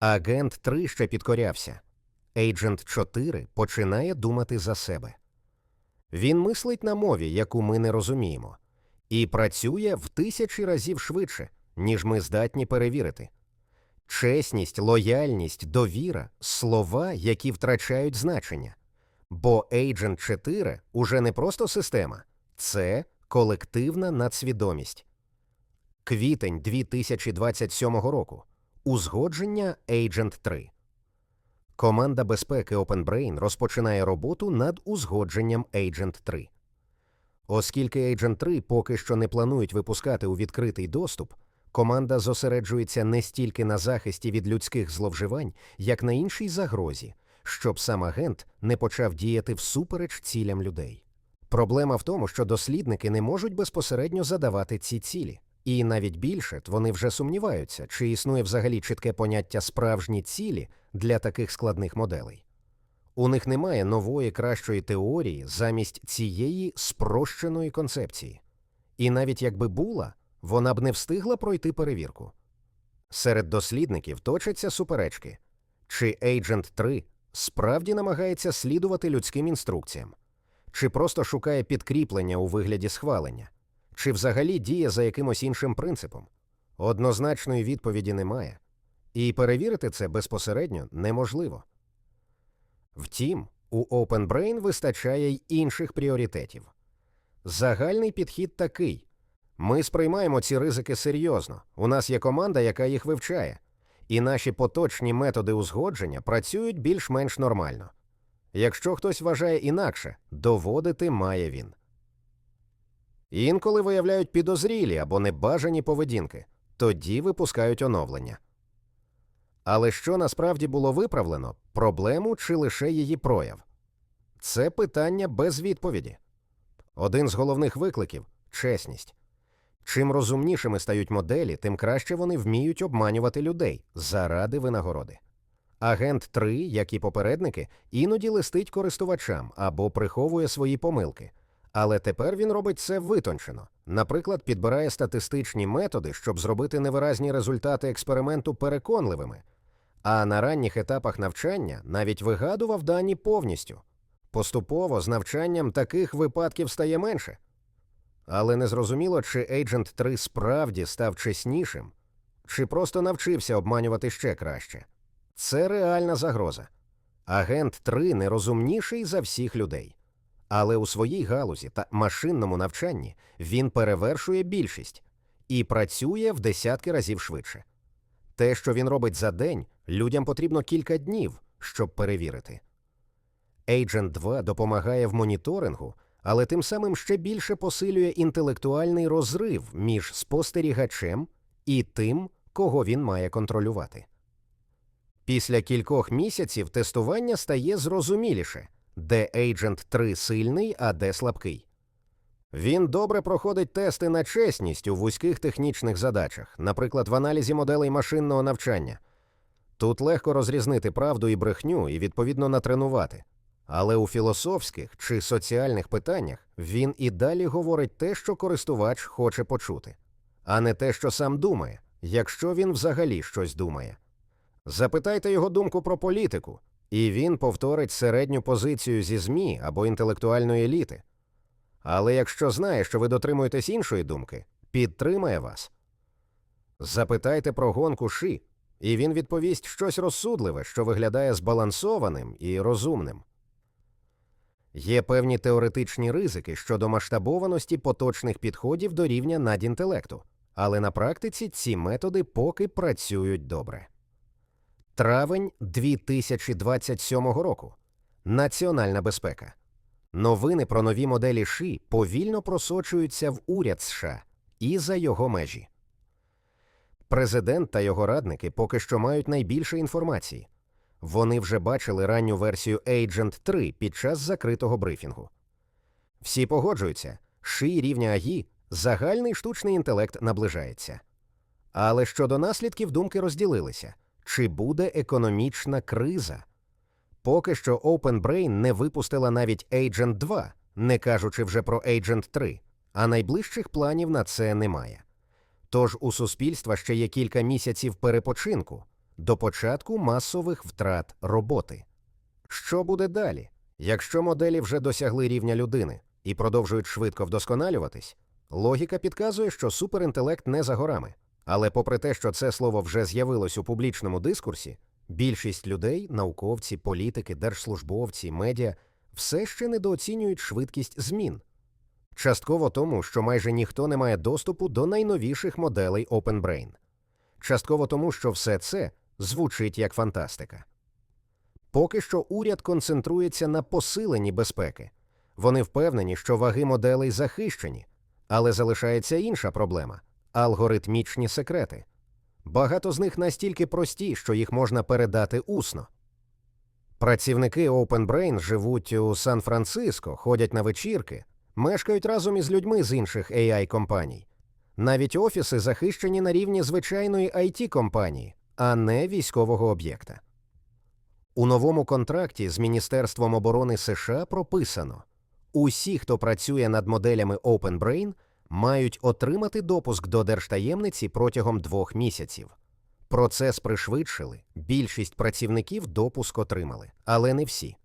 Агент 3 ще підкорявся. Ейджент 4 починає думати за себе. Він мислить на мові, яку ми не розуміємо, і працює в тисячі разів швидше, ніж ми здатні перевірити. Чесність, лояльність, довіра слова, які втрачають значення. Бо Agent 4 уже не просто система, це колективна надсвідомість. Квітень 2027 року. Узгодження Agent 3. Команда безпеки OpenBrain розпочинає роботу над узгодженням Agent 3. Оскільки Agent 3 поки що не планують випускати у відкритий доступ, команда зосереджується не стільки на захисті від людських зловживань, як на іншій загрозі, щоб сам агент не почав діяти всупереч цілям людей. Проблема в тому, що дослідники не можуть безпосередньо задавати ці цілі. І навіть більше вони вже сумніваються, чи існує взагалі чітке поняття справжні цілі для таких складних моделей. У них немає нової кращої теорії замість цієї спрощеної концепції. І навіть якби була, вона б не встигла пройти перевірку. Серед дослідників точаться суперечки, чи Agent 3 справді намагається слідувати людським інструкціям, чи просто шукає підкріплення у вигляді схвалення, чи взагалі діє за якимось іншим принципом. Однозначної відповіді немає, і перевірити це безпосередньо неможливо. Втім, у OpenBrain вистачає й інших пріоритетів. Загальний підхід такий: ми сприймаємо ці ризики серйозно. У нас є команда, яка їх вивчає, і наші поточні методи узгодження працюють більш-менш нормально. Якщо хтось вважає інакше, доводити має він. Інколи виявляють підозрілі або небажані поведінки, тоді випускають оновлення. Але що насправді було виправлено, проблему чи лише її прояв? Це питання без відповіді. Один з головних викликів чесність. Чим розумнішими стають моделі, тим краще вони вміють обманювати людей заради винагороди. Агент 3, як і попередники, іноді листить користувачам або приховує свої помилки. Але тепер він робить це витончено. Наприклад, підбирає статистичні методи, щоб зробити невиразні результати експерименту переконливими. А на ранніх етапах навчання навіть вигадував дані повністю. Поступово з навчанням таких випадків стає менше. Але незрозуміло, чи Agent 3 справді став чеснішим, чи просто навчився обманювати ще краще. Це реальна загроза. Агент 3 не розумніший за всіх людей. Але у своїй галузі та машинному навчанні він перевершує більшість і працює в десятки разів швидше. Те, що він робить за день, людям потрібно кілька днів, щоб перевірити. Agent 2 допомагає в моніторингу, але тим самим ще більше посилює інтелектуальний розрив між спостерігачем і тим, кого він має контролювати. Після кількох місяців тестування стає зрозуміліше, де Agent 3 сильний, а де слабкий. Він добре проходить тести на чесність у вузьких технічних задачах, наприклад, в аналізі моделей машинного навчання. Тут легко розрізнити правду і брехню і відповідно натренувати. Але у філософських чи соціальних питаннях він і далі говорить те, що користувач хоче почути, а не те, що сам думає, якщо він взагалі щось думає. Запитайте його думку про політику, і він повторить середню позицію зі ЗМІ або інтелектуальної еліти. Але якщо знає, що ви дотримуєтесь іншої думки, підтримає вас. Запитайте про гонку Ші, і він відповість щось розсудливе, що виглядає збалансованим і розумним. Є певні теоретичні ризики щодо масштабованості поточних підходів до рівня надінтелекту, але на практиці ці методи поки працюють добре. Травень 2027 року. Національна безпека. Новини про нові моделі ШИ повільно просочуються в уряд США і за його межі. Президент та його радники поки що мають найбільше інформації. Вони вже бачили ранню версію Agent 3 під час закритого брифінгу. Всі погоджуються, ши рівня АГІ загальний штучний інтелект наближається. Але щодо наслідків думки розділилися чи буде економічна криза? Поки що OpenBrain не випустила навіть Agent 2, не кажучи вже про Agent 3, а найближчих планів на це немає. Тож у суспільства ще є кілька місяців перепочинку, до початку масових втрат роботи. Що буде далі? Якщо моделі вже досягли рівня людини і продовжують швидко вдосконалюватись, логіка підказує, що суперінтелект не за горами. Але попри те, що це слово вже з'явилось у публічному дискурсі, більшість людей, науковці, політики, держслужбовці, медіа все ще недооцінюють швидкість змін. Частково тому, що майже ніхто не має доступу до найновіших моделей OpenBrain. Частково тому, що все це звучить як фантастика. Поки що уряд концентрується на посиленні безпеки. Вони впевнені, що ваги моделей захищені, але залишається інша проблема алгоритмічні секрети. Багато з них настільки прості, що їх можна передати усно. Працівники OpenBrain живуть у Сан-Франциско, ходять на вечірки, мешкають разом із людьми з інших AI компаній. Навіть офіси захищені на рівні звичайної it компанії, а не військового об'єкта. У новому контракті з Міністерством оборони США прописано: усі, хто працює над моделями OpenBrain, мають отримати допуск до держтаємниці протягом двох місяців. Процес пришвидшили, більшість працівників допуск отримали, але не всі.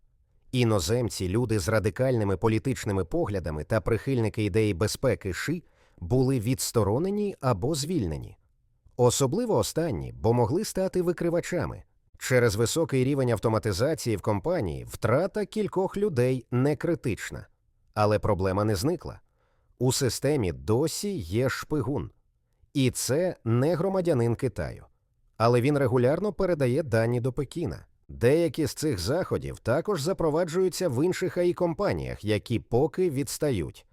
Іноземці, люди з радикальними політичними поглядами та прихильники ідеї безпеки ШИ були відсторонені або звільнені. Особливо останні, бо могли стати викривачами. Через високий рівень автоматизації в компанії втрата кількох людей не критична. Але проблема не зникла. У системі досі є шпигун. І це не громадянин Китаю. Але він регулярно передає дані до Пекіна. Деякі з цих заходів також запроваджуються в інших АІ компаніях, які поки відстають.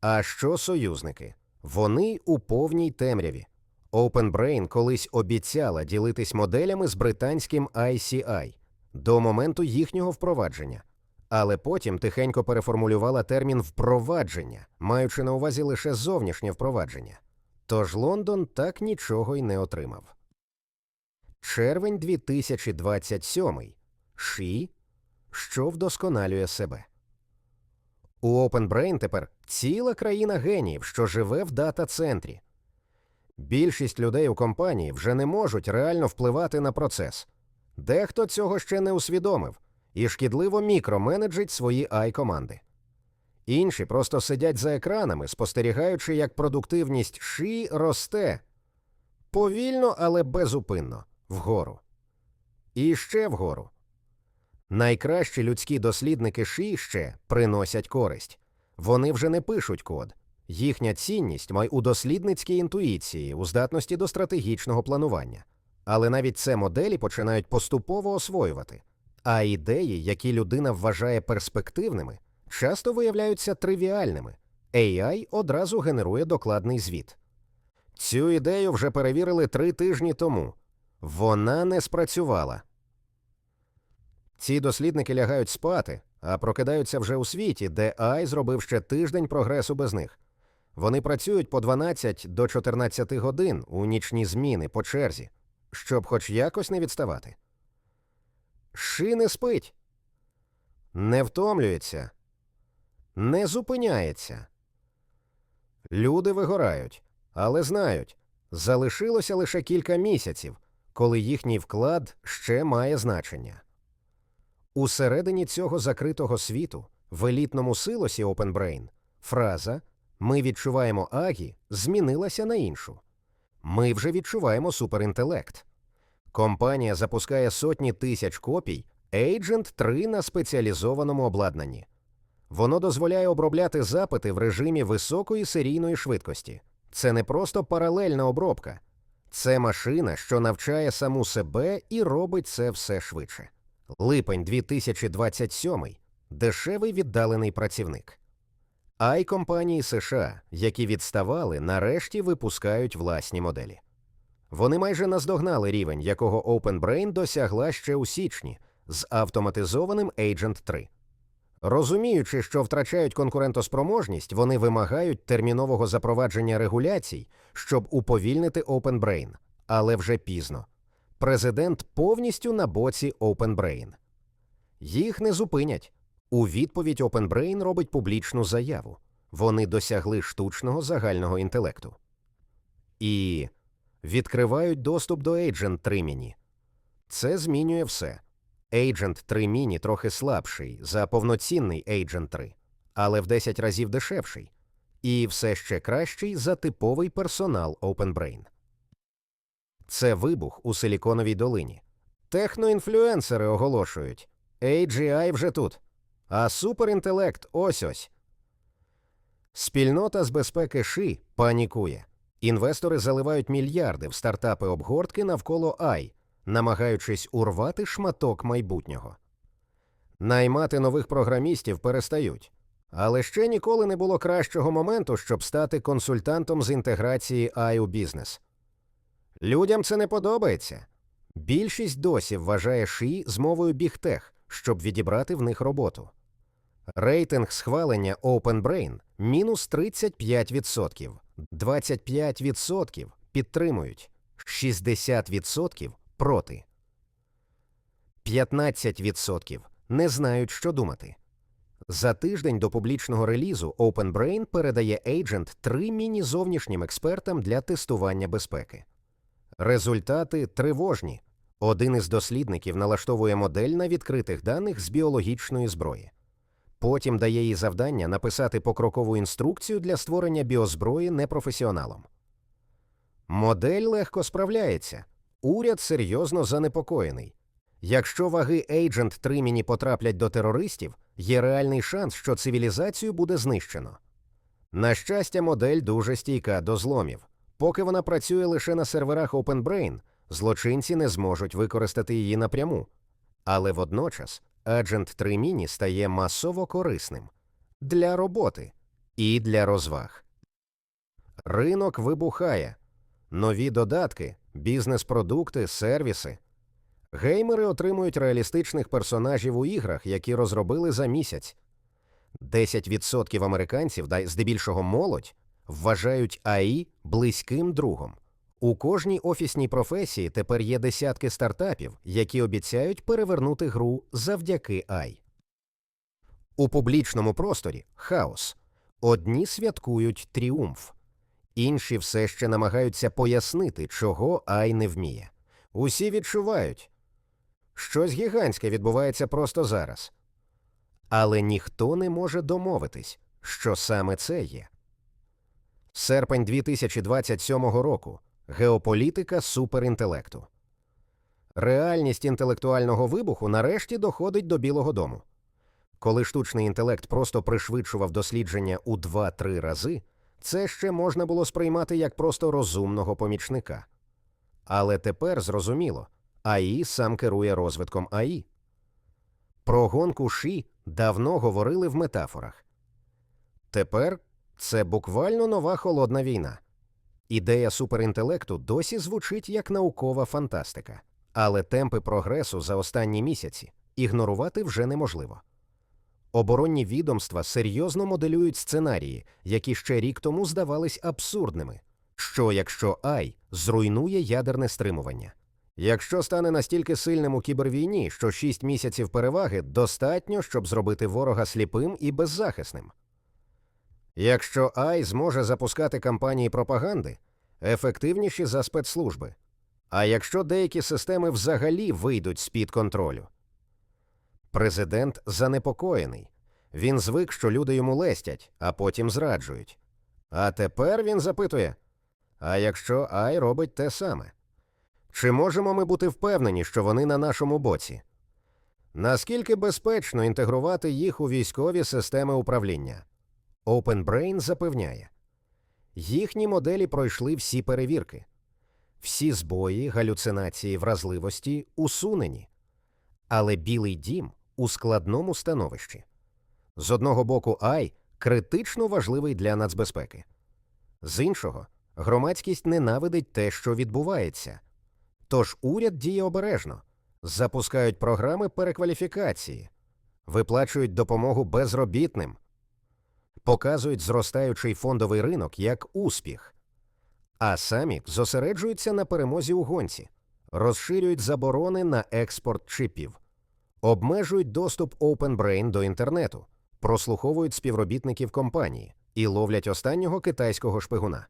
А що союзники? Вони у повній темряві. OpenBrain колись обіцяла ділитись моделями з британським ICI до моменту їхнього впровадження, але потім тихенько переформулювала термін впровадження, маючи на увазі лише зовнішнє впровадження. Тож Лондон так нічого й не отримав. Червень 2027. Ші, що вдосконалює себе. У OpenBrain тепер ціла країна геніїв, що живе в дата-центрі. Більшість людей у компанії вже не можуть реально впливати на процес. Дехто цього ще не усвідомив і шкідливо мікроменеджить свої ай команди. Інші просто сидять за екранами, спостерігаючи, як продуктивність ши росте повільно, але безупинно, вгору. І ще вгору. Найкращі людські дослідники ши ще приносять користь. Вони вже не пишуть код. Їхня цінність має у дослідницькій інтуїції, у здатності до стратегічного планування. Але навіть це моделі починають поступово освоювати. А ідеї, які людина вважає перспективними, часто виявляються тривіальними. AI одразу генерує докладний звіт. Цю ідею вже перевірили три тижні тому. Вона не спрацювала. Ці дослідники лягають спати, а прокидаються вже у світі, де AI зробив ще тиждень прогресу без них. Вони працюють по 12 до 14 годин у нічні зміни по черзі, щоб хоч якось не відставати. Ши не спить, не втомлюється, не зупиняється. Люди вигорають, але знають, залишилося лише кілька місяців, коли їхній вклад ще має значення. Усередині цього закритого світу, в елітному силосі OpenBrain, фраза Ми відчуваємо агі змінилася на іншу. Ми вже відчуваємо суперінтелект. Компанія запускає сотні тисяч копій Agent 3 на спеціалізованому обладнанні. Воно дозволяє обробляти запити в режимі високої серійної швидкості. Це не просто паралельна обробка, це машина, що навчає саму себе і робить це все швидше. Липень 2027 дешевий віддалений працівник. Ай компанії США, які відставали, нарешті випускають власні моделі. Вони майже наздогнали рівень, якого OpenBrain досягла ще у січні з автоматизованим Agent 3. Розуміючи, що втрачають конкурентоспроможність, вони вимагають термінового запровадження регуляцій, щоб уповільнити OpenBrain. але вже пізно. Президент повністю на боці OpenBrain. Їх не зупинять. У відповідь OpenBrain робить публічну заяву. Вони досягли штучного загального інтелекту. І відкривають доступ до Agent 3 Mini. Це змінює все. Agent 3 Mini трохи слабший за повноцінний Agent 3, але в 10 разів дешевший, і все ще кращий за типовий персонал OpenBrain. Це вибух у Силіконовій долині. Техноінфлюенсери оголошують AGI вже тут, а суперінтелект ось ось. Спільнота з безпеки ШИ панікує. Інвестори заливають мільярди в стартапи обгортки навколо AI, намагаючись урвати шматок майбутнього. Наймати нових програмістів перестають. Але ще ніколи не було кращого моменту, щоб стати консультантом з інтеграції AI у бізнес. Людям це не подобається. Більшість досі вважає ШІ з мовою бігтех, щоб відібрати в них роботу. Рейтинг схвалення OpenBrain – мінус 35%, 25% підтримують, 60% проти, 15% не знають, що думати. За тиждень до публічного релізу OpenBrain передає Agent три міні-зовнішнім експертам для тестування безпеки. Результати тривожні. Один із дослідників налаштовує модель на відкритих даних з біологічної зброї. Потім дає їй завдання написати покрокову інструкцію для створення біозброї непрофесіоналом. Модель легко справляється. Уряд серйозно занепокоєний. Якщо ваги Agent 3 міні потраплять до терористів, є реальний шанс, що цивілізацію буде знищено. На щастя, модель дуже стійка до зломів. Поки вона працює лише на серверах OpenBrain, злочинці не зможуть використати її напряму. Але водночас 3 Mini стає масово корисним для роботи і для розваг. Ринок вибухає, нові додатки, бізнес-продукти, сервіси. Геймери отримують реалістичних персонажів у іграх, які розробили за місяць. 10% американців, здебільшого молодь, вважають АІ близьким другом. У кожній офісній професії тепер є десятки стартапів, які обіцяють перевернути гру завдяки AI. У публічному просторі хаос. Одні святкують тріумф, інші все ще намагаються пояснити, чого AI не вміє. Усі відчувають, щось гігантське відбувається просто зараз. Але ніхто не може домовитись, що саме це є. Серпень 2027 року. Геополітика суперінтелекту. Реальність інтелектуального вибуху нарешті доходить до Білого Дому. Коли штучний інтелект просто пришвидшував дослідження у 2-3 рази, це ще можна було сприймати як просто розумного помічника. Але тепер зрозуміло, АІ сам керує розвитком АІ. Про гонку Ші давно говорили в метафорах. Тепер це буквально нова холодна війна. Ідея суперінтелекту досі звучить як наукова фантастика, але темпи прогресу за останні місяці ігнорувати вже неможливо. Оборонні відомства серйозно моделюють сценарії, які ще рік тому здавались абсурдними. Що якщо Ай зруйнує ядерне стримування? Якщо стане настільки сильним у кібервійні, що 6 місяців переваги достатньо, щоб зробити ворога сліпим і беззахисним. Якщо Ай зможе запускати кампанії пропаганди, ефективніші за спецслужби. А якщо деякі системи взагалі вийдуть з під контролю. Президент занепокоєний. Він звик, що люди йому лестять, а потім зраджують. А тепер він запитує: а якщо Ай робить те саме? Чи можемо ми бути впевнені, що вони на нашому боці? Наскільки безпечно інтегрувати їх у військові системи управління? OpenBrain запевняє, їхні моделі пройшли всі перевірки, всі збої, галюцинації, вразливості усунені, але Білий дім у складному становищі. З одного боку, AI критично важливий для нацбезпеки, з іншого, громадськість ненавидить те, що відбувається. Тож уряд діє обережно, запускають програми перекваліфікації, виплачують допомогу безробітним показують зростаючий фондовий ринок як успіх, а самі зосереджуються на перемозі у гонці, розширюють заборони на експорт чипів, обмежують доступ OpenBrain до інтернету, прослуховують співробітників компанії і ловлять останнього китайського шпигуна.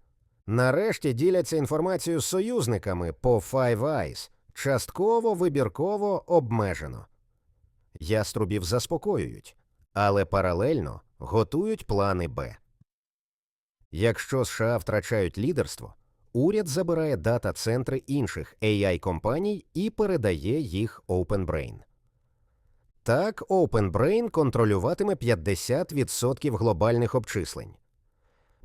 Нарешті діляться інформацією з союзниками по Five Eyes, частково, вибірково, обмежено. Яструбів заспокоюють, але паралельно готують плани Б. Якщо США втрачають лідерство, уряд забирає дата-центри інших AI-компаній і передає їх OpenBrain. Так, OpenBrain контролюватиме 50% глобальних обчислень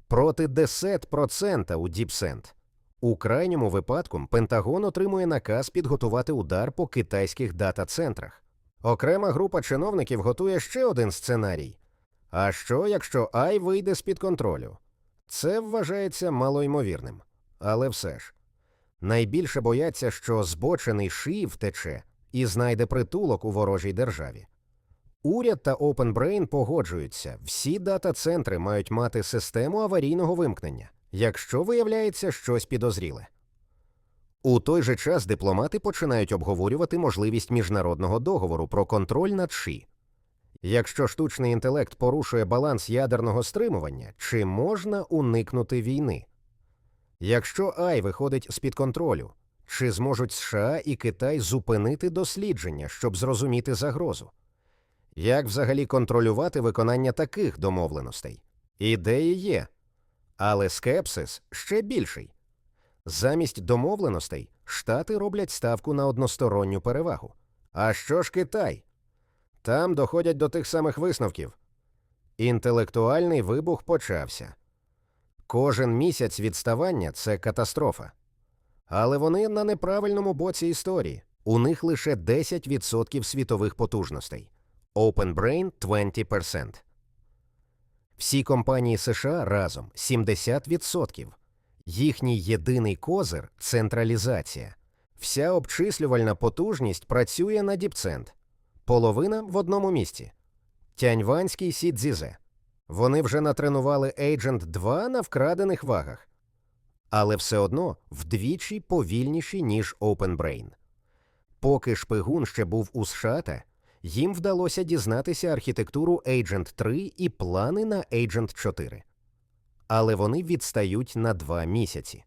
проти 10% у DeepSend. У крайньому випадку Пентагон отримує наказ підготувати удар по китайських дата-центрах. Окрема група чиновників готує ще один сценарій. А що, якщо Ай вийде з-під контролю? Це вважається малоймовірним. Але все ж, найбільше бояться, що збочений Ші втече і знайде притулок у ворожій державі. Уряд та OpenBrain погоджуються, всі дата-центри мають мати систему аварійного вимкнення, якщо виявляється щось підозріле. У той же час дипломати починають обговорювати можливість міжнародного договору про контроль над ШІ. Якщо штучний інтелект порушує баланс ядерного стримування, чи можна уникнути війни? Якщо Ай виходить з під контролю, чи зможуть США і Китай зупинити дослідження, щоб зрозуміти загрозу? Як взагалі контролювати виконання таких домовленостей? Ідеї є, але скепсис ще більший. Замість домовленостей Штати роблять ставку на односторонню перевагу. А що ж Китай? Там доходять до тих самих висновків. Інтелектуальний вибух почався. Кожен місяць відставання це катастрофа. Але вони на неправильному боці історії. У них лише 10% світових потужностей. OpenBrain 20%. Всі компанії США разом 70%. Їхній єдиний козир централізація. Вся обчислювальна потужність працює на діпцент. Половина в одному місці. Тяньванський Сідзізе. Вони вже натренували Agent 2 на вкрадених вагах. Але все одно вдвічі повільніші, ніж OpenBrain. Поки шпигун ще був у США, їм вдалося дізнатися архітектуру Agent 3 і плани на Agent 4. Але вони відстають на два місяці.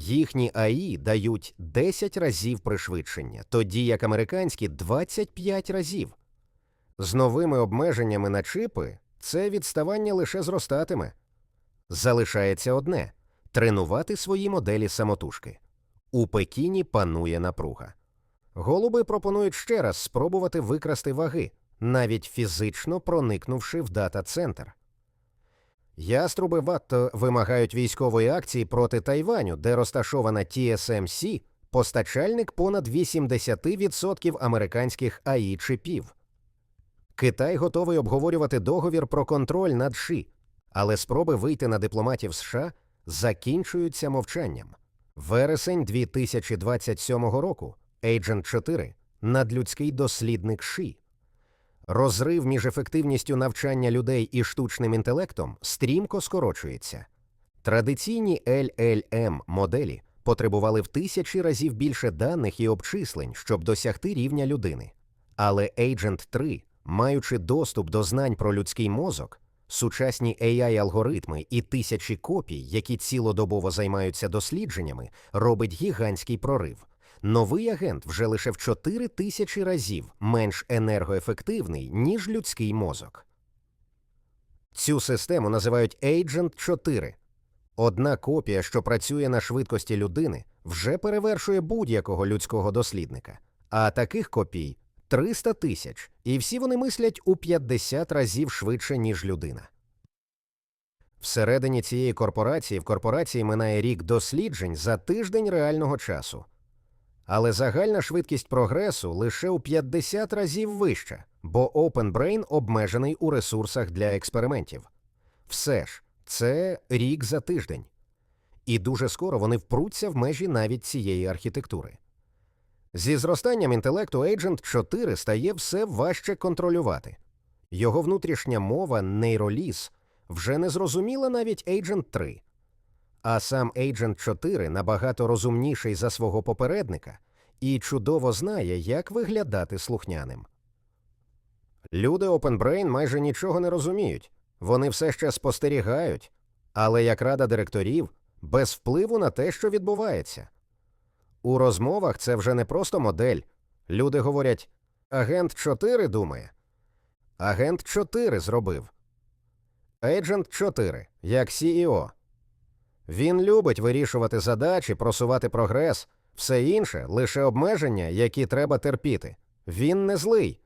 Їхні АІ дають 10 разів пришвидшення, тоді як американські 25 разів. З новими обмеженнями на чипи це відставання лише зростатиме. Залишається одне тренувати свої моделі самотужки. У Пекіні панує напруга. Голуби пропонують ще раз спробувати викрасти ваги, навіть фізично проникнувши в дата-центр. Яструби ватто вимагають військової акції проти Тайваню, де розташована TSMC, постачальник понад 80% американських АІ чипів. Китай готовий обговорювати договір про контроль над ШИ, але спроби вийти на дипломатів США закінчуються мовчанням. Вересень 2027 року Agent 4 надлюдський дослідник ШИ. Розрив між ефективністю навчання людей і штучним інтелектом стрімко скорочується. Традиційні LLM моделі потребували в тисячі разів більше даних і обчислень, щоб досягти рівня людини. Але Agent 3, маючи доступ до знань про людський мозок, сучасні AI-алгоритми і тисячі копій, які цілодобово займаються дослідженнями, робить гігантський прорив. Новий агент вже лише в 4 тисячі разів менш енергоефективний, ніж людський мозок. Цю систему називають Agent 4. Одна копія, що працює на швидкості людини, вже перевершує будь-якого людського дослідника, а таких копій 300 тисяч, і всі вони мислять у 50 разів швидше, ніж людина. Всередині цієї корпорації в корпорації минає рік досліджень за тиждень реального часу. Але загальна швидкість прогресу лише у 50 разів вища, бо OpenBrain обмежений у ресурсах для експериментів. Все ж, це рік за тиждень. І дуже скоро вони впруться в межі навіть цієї архітектури. Зі зростанням інтелекту Agent 4 стає все важче контролювати. Його внутрішня мова нейроліс вже не зрозуміла навіть Agent 3. А сам Agent 4 набагато розумніший за свого попередника і чудово знає, як виглядати слухняним. Люди OpenBrain майже нічого не розуміють, вони все ще спостерігають, але як рада директорів без впливу на те, що відбувається. У розмовах це вже не просто модель. Люди говорять: агент 4 думає. Агент 4 зробив. Agent 4, як CEO. Він любить вирішувати задачі, просувати прогрес, все інше лише обмеження, які треба терпіти. Він не злий,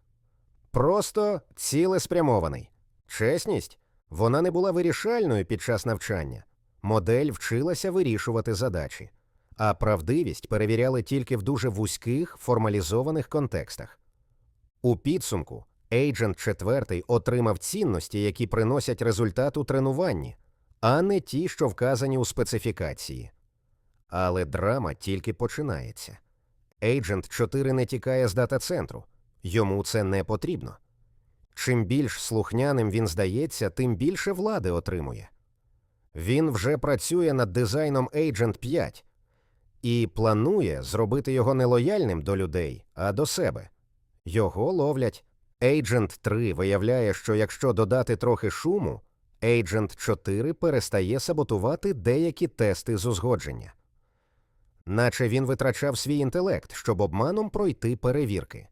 просто цілеспрямований. Чесність вона не була вирішальною під час навчання. Модель вчилася вирішувати задачі, а правдивість перевіряли тільки в дуже вузьких формалізованих контекстах. У підсумку Agent 4 отримав цінності, які приносять результат у тренуванні, а не ті, що вказані у специфікації. Але драма тільки починається. Agent 4 не тікає з дата-центру. Йому це не потрібно. Чим більш слухняним він здається, тим більше влади отримує. Він вже працює над дизайном Agent 5 і планує зробити його не лояльним до людей, а до себе. Його ловлять. Agent 3 виявляє, що якщо додати трохи шуму, Agent 4 перестає саботувати деякі тести з узгодження. Наче він витрачав свій інтелект, щоб обманом пройти перевірки.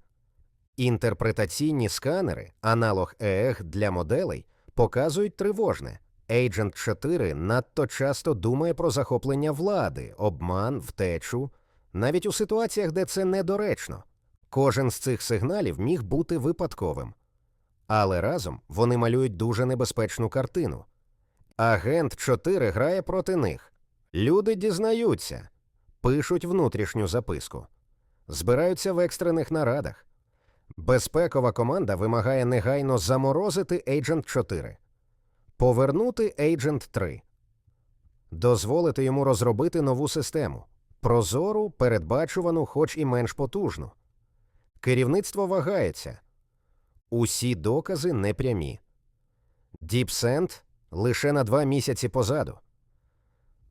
Інтерпретаційні сканери, аналог ЕЕГ для моделей, показують тривожне. Agent 4 надто часто думає про захоплення влади, обман, втечу, навіть у ситуаціях, де це недоречно. Кожен з цих сигналів міг бути випадковим. Але разом вони малюють дуже небезпечну картину. Агент 4 грає проти них. Люди дізнаються, пишуть внутрішню записку, збираються в екстрених нарадах. Безпекова команда вимагає негайно заморозити Agent 4, повернути Agent 3, дозволити йому розробити нову систему, прозору, передбачувану, хоч і менш потужну. Керівництво вагається. Усі докази непрямі. DeepSend лише на два місяці позаду.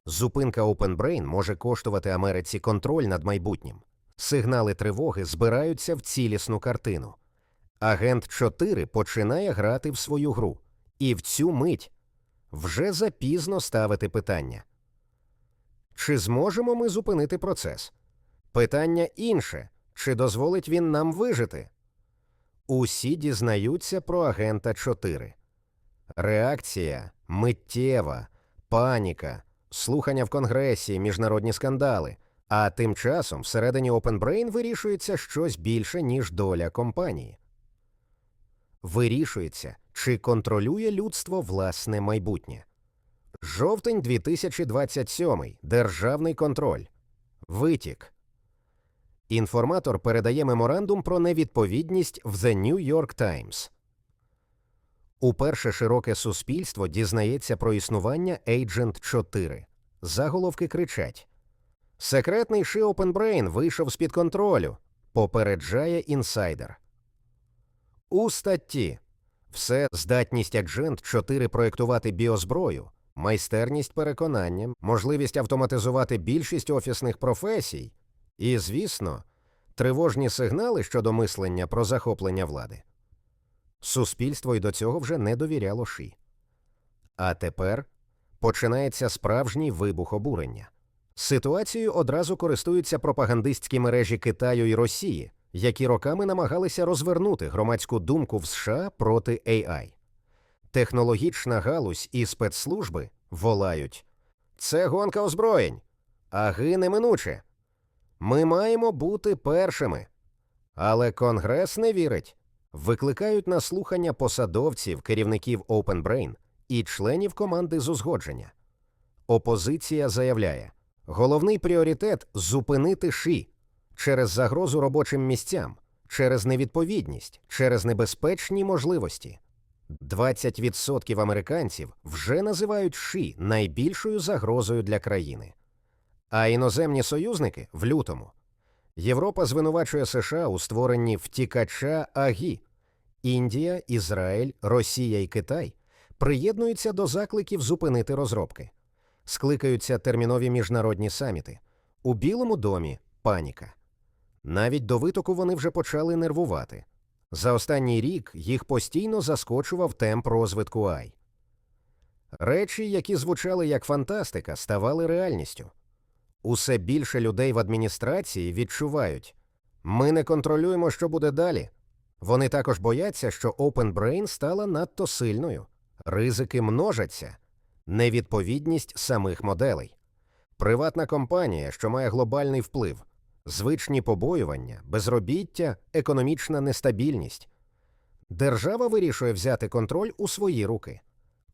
Зупинка OpenBrain може коштувати Америці контроль над майбутнім. Сигнали тривоги збираються в цілісну картину. Агент 4 починає грати в свою гру, і в цю мить вже запізно ставити питання. Чи зможемо ми зупинити процес? Питання інше чи дозволить він нам вижити? Усі дізнаються про агента 4. Реакція миттєва, паніка, слухання в конгресі, міжнародні скандали. А тим часом всередині OpenBrain вирішується щось більше, ніж доля компанії. Вирішується, чи контролює людство власне майбутнє. Жовтень 2027. Державний контроль. Витік. Інформатор передає меморандум про невідповідність в The New York Times. Уперше широке суспільство дізнається про існування Agent 4. Заголовки кричать. Секретний ши OpenBrain вийшов з-під контролю. Попереджає інсайдер. У статті все здатність Agent 4 проєктувати біозброю, майстерність переконання, можливість автоматизувати більшість офісних професій і, звісно, тривожні сигнали щодо мислення про захоплення влади. Суспільство й до цього вже не довіряло ши. А тепер починається справжній вибух обурення. Ситуацією одразу користуються пропагандистські мережі Китаю і Росії, які роками намагалися розвернути громадську думку в США проти AI. Технологічна галузь і спецслужби волають це гонка озброєнь, аги неминуче. Ми маємо бути першими. Але Конгрес не вірить. Викликають на слухання посадовців, керівників OpenBrain і членів команди з узгодження. Опозиція заявляє. Головний пріоритет зупинити ші через загрозу робочим місцям, через невідповідність, через небезпечні можливості. 20% американців вже називають ші найбільшою загрозою для країни. А іноземні союзники в лютому. Європа звинувачує США у створенні втікача АГІ. Індія, Ізраїль, Росія і Китай приєднуються до закликів зупинити розробки скликаються термінові міжнародні саміти. У Білому домі паніка. Навіть до витоку вони вже почали нервувати. За останній рік їх постійно заскочував темп розвитку Ай. Речі, які звучали як фантастика, ставали реальністю. Усе більше людей в адміністрації відчувають ми не контролюємо, що буде далі. Вони також бояться, що Open Brain стала надто сильною, ризики множаться, невідповідність самих моделей. Приватна компанія, що має глобальний вплив, звичні побоювання, безробіття, економічна нестабільність. Держава вирішує взяти контроль у свої руки.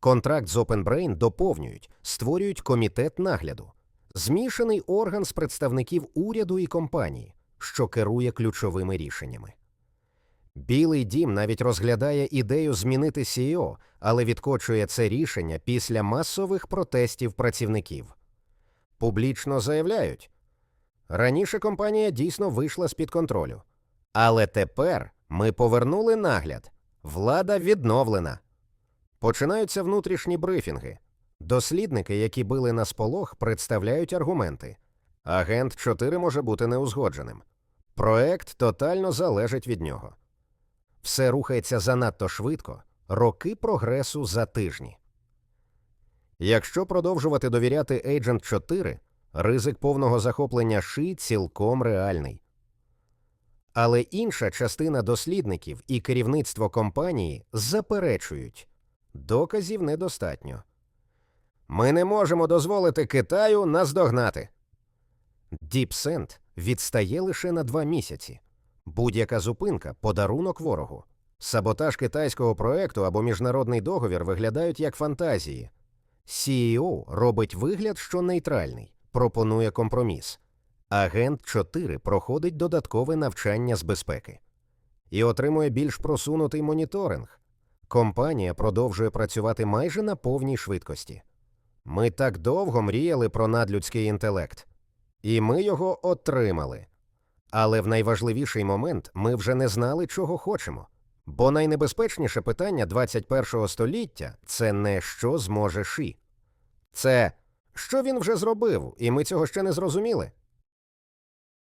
Контракт з OpenBrain доповнюють, створюють комітет нагляду, змішаний орган з представників уряду і компанії, що керує ключовими рішеннями. Білий дім навіть розглядає ідею змінити CEO, але відкочує це рішення після масових протестів працівників. Публічно заявляють, раніше компанія дійсно вийшла з-під контролю. Але тепер ми повернули нагляд. Влада відновлена. Починаються внутрішні брифінги. Дослідники, які били на сполох, представляють аргументи. Агент 4 може бути неузгодженим. Проект тотально залежить від нього. Все рухається занадто швидко, роки прогресу за тижні. Якщо продовжувати довіряти Agent 4, ризик повного захоплення ши цілком реальний. Але інша частина дослідників і керівництво компанії заперечують доказів недостатньо. Ми не можемо дозволити Китаю наздогнати. DeepSend відстає лише на два місяці. Будь-яка зупинка подарунок ворогу. Саботаж китайського проекту або міжнародний договір виглядають як фантазії. CEO робить вигляд, що нейтральний, пропонує компроміс. Агент 4 проходить додаткове навчання з безпеки і отримує більш просунутий моніторинг. Компанія продовжує працювати майже на повній швидкості. Ми так довго мріяли про надлюдський інтелект, і ми його отримали. Але в найважливіший момент ми вже не знали, чого хочемо. Бо найнебезпечніше питання 21-го століття це не що зможе Ші. Це що він вже зробив, і ми цього ще не зрозуміли.